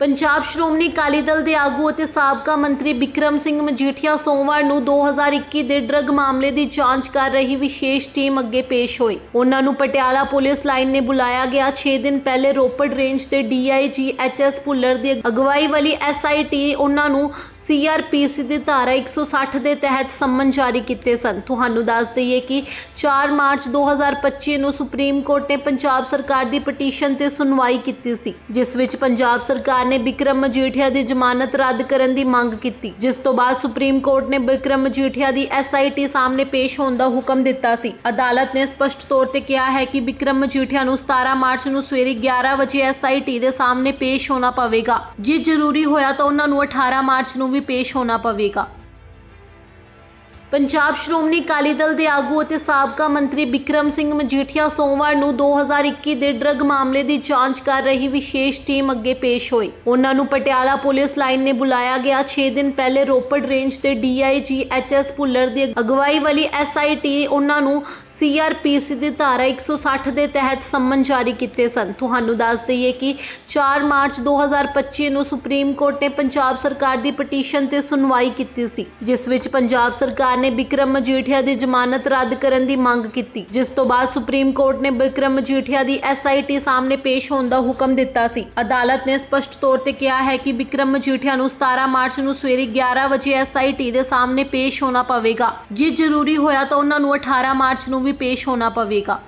ਪੰਜਾਬ ਸ਼੍ਰੋਮਣੀ ਅਕਾਲੀ ਦਲ ਦੇ ਆਗੂ ਅਤੇ ਸਾਬਕਾ ਮੰਤਰੀ ਬਿਕਰਮ ਸਿੰਘ ਮਜੀਠੀਆ ਸੋਮਵਾਰ ਨੂੰ 2021 ਦੇ ਡਰੱਗ ਮਾਮਲੇ ਦੀ ਜਾਂਚ ਕਰ ਰਹੀ ਵਿਸ਼ੇਸ਼ ਟੀਮ ਅੱਗੇ ਪੇਸ਼ ਹੋਈ। ਉਹਨਾਂ ਨੂੰ ਪਟਿਆਲਾ ਪੁਲਿਸ ਲਾਈਨ ਨੇ ਬੁਲਾਇਆ ਗਿਆ। 6 ਦਿਨ ਪਹਿਲੇ ਰੋਪੜ ਰੇਂਜ ਤੇ ਡੀਆਈਜੀ ਐਚਐਸ ਭੁੱਲਰ ਦੀ ਅਗਵਾਈ ਵਾਲੀ ਐਸਆਈਟੀ ਉਹਨਾਂ ਨੂੰ ਸੀਆਰਪੀਸੀ ਦੀ ਧਾਰਾ 160 ਦੇ ਤਹਿਤ ਸੰਮਨ ਜਾਰੀ ਕੀਤੇ ਸਨ। ਤੁਹਾਨੂੰ ਦੱਸ ਦਈਏ ਕਿ 4 ਮਾਰਚ 2025 ਨੂੰ ਸੁਪਰੀਮ ਕੋਰਟ ਨੇ ਪੰਜਾਬ ਸਰਕਾਰ ਦੀ ਪਟੀਸ਼ਨ ਤੇ ਸੁਣਵਾਈ ਕੀਤੀ ਸੀ, ਜਿਸ ਵਿੱਚ ਪੰਜਾਬ ਸਰਕਾਰ ਨੇ ਬਿਕਰਮ ਮਜੀਠੀਆ ਦੀ ਜ਼ਮਾਨਤ ਰੱਦ ਕਰਨ ਦੀ ਮੰਗ ਕੀਤੀ, ਜਿਸ ਤੋਂ ਬਾਅਦ ਸੁਪਰੀਮ ਕੋਰਟ ਨੇ ਬਿਕਰਮ ਮਜੀਠੀਆ ਦੀ ਐਸਆਈਟੀ ਸਾਹਮਣੇ ਪੇਸ਼ ਹੋਣ ਦਾ ਹੁਕਮ ਦਿੱਤਾ ਸੀ। ਅਦਾਲਤ ਨੇ ਸਪਸ਼ਟ ਤੌਰ ਤੇ ਕਿਹਾ ਹੈ ਕਿ ਬਿਕਰਮ ਮਜੀਠੀਆ ਨੂੰ 17 ਮਾਰਚ ਨੂੰ ਸਵੇਰੇ 11 ਵਜੇ ਐਸਆਈਟੀ ਦੇ ਸਾਹਮਣੇ ਪੇਸ਼ ਹੋਣਾ ਪਵੇਗਾ। ਜੇ ਜ਼ਰੂਰੀ ਹੋਇਆ ਤਾਂ ਉਹਨਾਂ ਨੂੰ 18 ਮਾਰਚ ਨੂੰ ਵੀ ਪੇਸ਼ ਹੋਣਾ ਪਵੇਗਾ। ਪੰਜਾਬ ਸ਼੍ਰੋਮਣੀ ਅਕਾਲੀ ਦਲ ਦੇ ਆਗੂ ਅਤੇ ਸਾਬਕਾ ਮੰਤਰੀ ਬਿਕਰਮ ਸਿੰਘ ਮਜੀਠੀਆ ਸੋਮਵਾਰ ਨੂੰ 2021 ਦੇ ਡਰੱਗ ਮਾਮਲੇ ਦੀ ਜਾਂਚ ਕਰ ਰਹੀ ਵਿਸ਼ੇਸ਼ ਟੀਮ ਅੱਗੇ ਪੇਸ਼ ਹੋਏ ਉਹਨਾਂ ਨੂੰ ਪਟਿਆਲਾ ਪੁਲਿਸ ਲਾਈਨ ਨੇ ਬੁਲਾਇਆ ਗਿਆ। 6 ਦਿਨ ਪਹਿਲੇ ਰੋਪੜ ਰੇਂਜ ਤੇ ਡੀਆਈਜੀ ਐਚਐਸ ਭੁੱਲਰ ਦੀ ਅਗਵਾਈ ਵਾਲੀ ਐਸਆਈਟੀ ਉਹਨਾਂ ਨੂੰ ਸੀਆਰਪੀਸੀ ਦੀ ਧਾਰਾ 160 ਦੇ ਤਹਿਤ ਸੰਮਨ ਜਾਰੀ ਕੀਤੇ ਸਨ। ਤੁਹਾਨੂੰ ਦੱਸ ਦਈਏ ਕਿ 4 ਮਾਰਚ 2025 ਨੂੰ ਸੁਪਰੀਮ ਕੋਰਟ ਨੇ ਪੰਜਾਬ ਸਰਕਾਰ ਦੀ ਪਟੀਸ਼ਨ ਤੇ ਸੁਣਵਾਈ ਕੀਤੀ ਸੀ, ਜਿਸ ਵਿੱਚ ਪੰਜਾਬ ਸਰਕਾਰ ਨੇ ਬਿਕਰਮ ਮਜੀਠੀਆ ਦੀ ਜ਼ਮਾਨਤ ਰੱਦ ਕਰਨ ਦੀ ਮੰਗ ਕੀਤੀ, ਜਿਸ ਤੋਂ ਬਾਅਦ ਸੁਪਰੀਮ ਕੋਰਟ ਨੇ ਬਿਕਰਮ ਮਜੀਠੀਆ ਦੀ ਐਸਆਈਟੀ ਸਾਹਮਣੇ ਪੇਸ਼ ਹੋਣ ਦਾ ਹੁਕਮ ਦਿੱਤਾ ਸੀ। ਅਦਾਲਤ ਨੇ ਸਪਸ਼ਟ ਤੌਰ ਤੇ ਕਿਹਾ ਹੈ ਕਿ ਬਿਕਰਮ ਮਜੀਠੀਆ ਨੂੰ 17 ਮਾਰਚ ਨੂੰ ਸਵੇਰੇ 11 ਵਜੇ ਐਸਆਈਟੀ ਦੇ ਸਾਹਮਣੇ ਪੇਸ਼ ਹੋਣਾ ਪਵੇਗਾ। ਜੇ ਜ਼ਰੂਰੀ ਹੋਇਆ ਤਾਂ ਉਹਨਾਂ ਨੂੰ 18 ਮਾਰਚ ਨੂੰ ਵੀ ਪੇਸ਼ ਹੋਣਾ ਪਵੇਗਾ।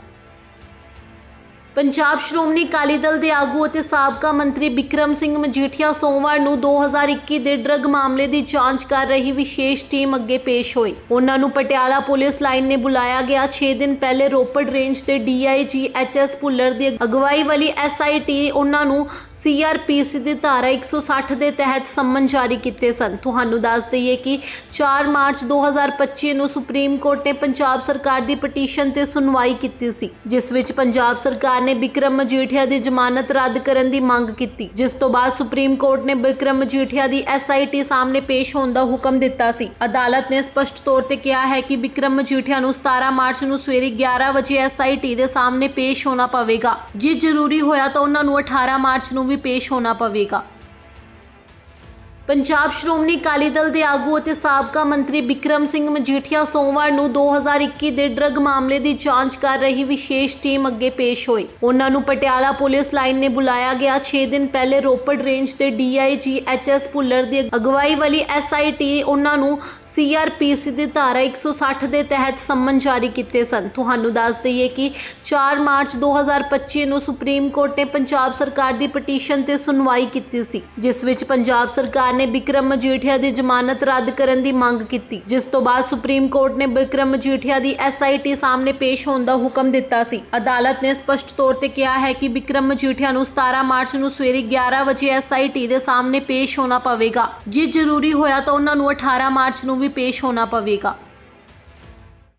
ਪੰਜਾਬ ਸ਼੍ਰੋਮਣੀ ਅਕਾਲੀ ਦਲ ਦੇ ਆਗੂ ਅਤੇ ਸਾਬਕਾ ਮੰਤਰੀ ਬਿਕਰਮ ਸਿੰਘ ਮਜੀਠੀਆ ਸੋਮਵਾਰ ਨੂੰ 2021 ਦੇ ਡਰੱਗ ਮਾਮਲੇ ਦੀ ਜਾਂਚ ਕਰ ਰਹੀ ਵਿਸ਼ੇਸ਼ ਟੀਮ ਅੱਗੇ ਪੇਸ਼ ਹੋਈ। ਉਹਨਾਂ ਨੂੰ ਪਟਿਆਲਾ ਪੁਲਿਸ ਲਾਈਨ ਨੇ ਬੁਲਾਇਆ ਗਿਆ। 6 ਦਿਨ ਪਹਿਲੇ ਰੋਪੜ ਰੇਂਜ ਤੇ ਡੀਆਈਜੀ ਐਚਐਸ ਭੁੱਲਰ ਦੀ ਅਗਵਾਈ ਵਾਲੀ ਐਸਆਈਟੀ ਉਹਨਾਂ ਨੂੰ ਸੀਆਰਪੀਸੀ ਦੀ ਧਾਰਾ 160 ਦੇ ਤਹਿਤ ਸੰਮਨ ਜਾਰੀ ਕੀਤੇ ਸਨ। ਤੁਹਾਨੂੰ ਦੱਸ ਦਈਏ ਕਿ 4 ਮਾਰਚ 2025 ਨੂੰ ਸੁਪਰੀਮ ਕੋਰਟ ਨੇ ਪੰਜਾਬ ਸਰਕਾਰ ਦੀ ਪਟੀਸ਼ਨ ਤੇ ਸੁਣਵਾਈ ਕੀਤੀ ਸੀ, ਜਿਸ ਵਿੱਚ ਪੰਜਾਬ ਸਰਕਾਰ ਨੇ ਬਿਕਰਮ ਮਜੀਠੀਆ ਦੀ ਜ਼ਮਾਨਤ ਰੱਦ ਕਰਨ ਦੀ ਮੰਗ ਕੀਤੀ, ਜਿਸ ਤੋਂ ਬਾਅਦ ਸੁਪਰੀਮ ਕੋਰਟ ਨੇ ਬਿਕਰਮ ਮਜੀਠੀਆ ਦੀ ਐਸਆਈਟੀ ਸਾਹਮਣੇ ਪੇਸ਼ ਹੋਣ ਦਾ ਹੁਕਮ ਦਿੱਤਾ ਸੀ। ਅਦਾਲਤ ਨੇ ਸਪਸ਼ਟ ਤੌਰ ਤੇ ਕਿਹਾ ਹੈ ਕਿ ਬਿਕਰਮ ਮਜੀਠੀਆ ਨੂੰ 17 ਮਾਰਚ ਨੂੰ ਸਵੇਰੇ 11 ਵਜੇ ਐਸਆਈਟੀ ਦੇ ਸਾਹਮਣੇ ਪੇਸ਼ ਹੋਣਾ ਪਵੇਗਾ। ਜੇ ਜ਼ਰੂਰੀ ਹੋਇਆ ਤਾਂ ਉਹਨਾਂ ਨੂੰ 18 ਮਾਰਚ ਨੂੰ ਵੀ ਪੇਸ਼ ਹੋਣਾ ਪਵੇਗਾ। ਪੰਜਾਬ ਸ਼੍ਰੋਮਣੀ ਅਕਾਲੀ ਦਲ ਦੇ ਆਗੂ ਅਤੇ ਸਾਬਕਾ ਮੰਤਰੀ ਬਿਕਰਮ ਸਿੰਘ ਮਜੀਠੀਆ ਸੋਮਵਾਰ ਨੂੰ 2021 ਦੇ ਡਰੱਗ ਮਾਮਲੇ ਦੀ ਜਾਂਚ ਕਰ ਰਹੀ ਵਿਸ਼ੇਸ਼ ਟੀਮ ਅੱਗੇ ਪੇਸ਼ ਹੋਈ। ਉਹਨਾਂ ਨੂੰ ਪਟਿਆਲਾ ਪੁਲਿਸ ਲਾਈਨ ਨੇ ਬੁਲਾਇਆ ਗਿਆ। 6 ਦਿਨ ਪਹਿਲੇ ਰੋਪੜ ਰੇਂਜ ਤੇ ਡੀਆਈਜੀ ਐਚਐਸ ਭੁੱਲਰ ਦੀ ਅਗਵਾਈ ਵਾਲੀ ਐਸਆਈਟੀ ਉਹਨਾਂ ਨੂੰ ਸੀਆਰਪੀਸੀ ਦੀ ਧਾਰਾ 160 ਦੇ ਤਹਿਤ ਸੰਮਨ ਜਾਰੀ ਕੀਤੇ ਸਨ। ਤੁਹਾਨੂੰ ਦੱਸ ਦਈਏ ਕਿ 4 ਮਾਰਚ 2025 ਨੂੰ ਸੁਪਰੀਮ ਕੋਰਟ ਨੇ ਪੰਜਾਬ ਸਰਕਾਰ ਦੀ ਪਟੀਸ਼ਨ ਤੇ ਸੁਣਵਾਈ ਕੀਤੀ ਸੀ, ਜਿਸ ਵਿੱਚ ਪੰਜਾਬ ਸਰਕਾਰ ਨੇ ਬਿਕਰਮ ਮਜੀਠੀਆ ਦੀ ਜ਼ਮਾਨਤ ਰੱਦ ਕਰਨ ਦੀ ਮੰਗ ਕੀਤੀ, ਜਿਸ ਤੋਂ ਬਾਅਦ ਸੁਪਰੀਮ ਕੋਰਟ ਨੇ ਬਿਕਰਮ ਮਜੀਠੀਆ ਦੀ ਐਸਆਈਟੀ ਸਾਹਮਣੇ ਪੇਸ਼ ਹੋਣ ਦਾ ਹੁਕਮ ਦਿੱਤਾ ਸੀ। ਅਦਾਲਤ ਨੇ ਸਪਸ਼ਟ ਤੌਰ ਤੇ ਕਿਹਾ ਹੈ ਕਿ ਬਿਕਰਮ ਮਜੀਠੀਆ ਨੂੰ 17 ਮਾਰਚ ਨੂੰ ਸਵੇਰੇ 11 ਵਜੇ ਐਸਆਈਟੀ ਦੇ ਸਾਹਮਣੇ ਪੇਸ਼ ਹੋਣਾ ਪਵੇਗਾ। ਜੇ ਜ਼ਰੂਰੀ ਹੋਇਆ ਤਾਂ ਉਹਨਾਂ ਨੂੰ 18 ਮਾਰਚ ਨੂੰ ਵੀ ਪੇਸ਼ ਹੋਣਾ ਪਵੇਗਾ।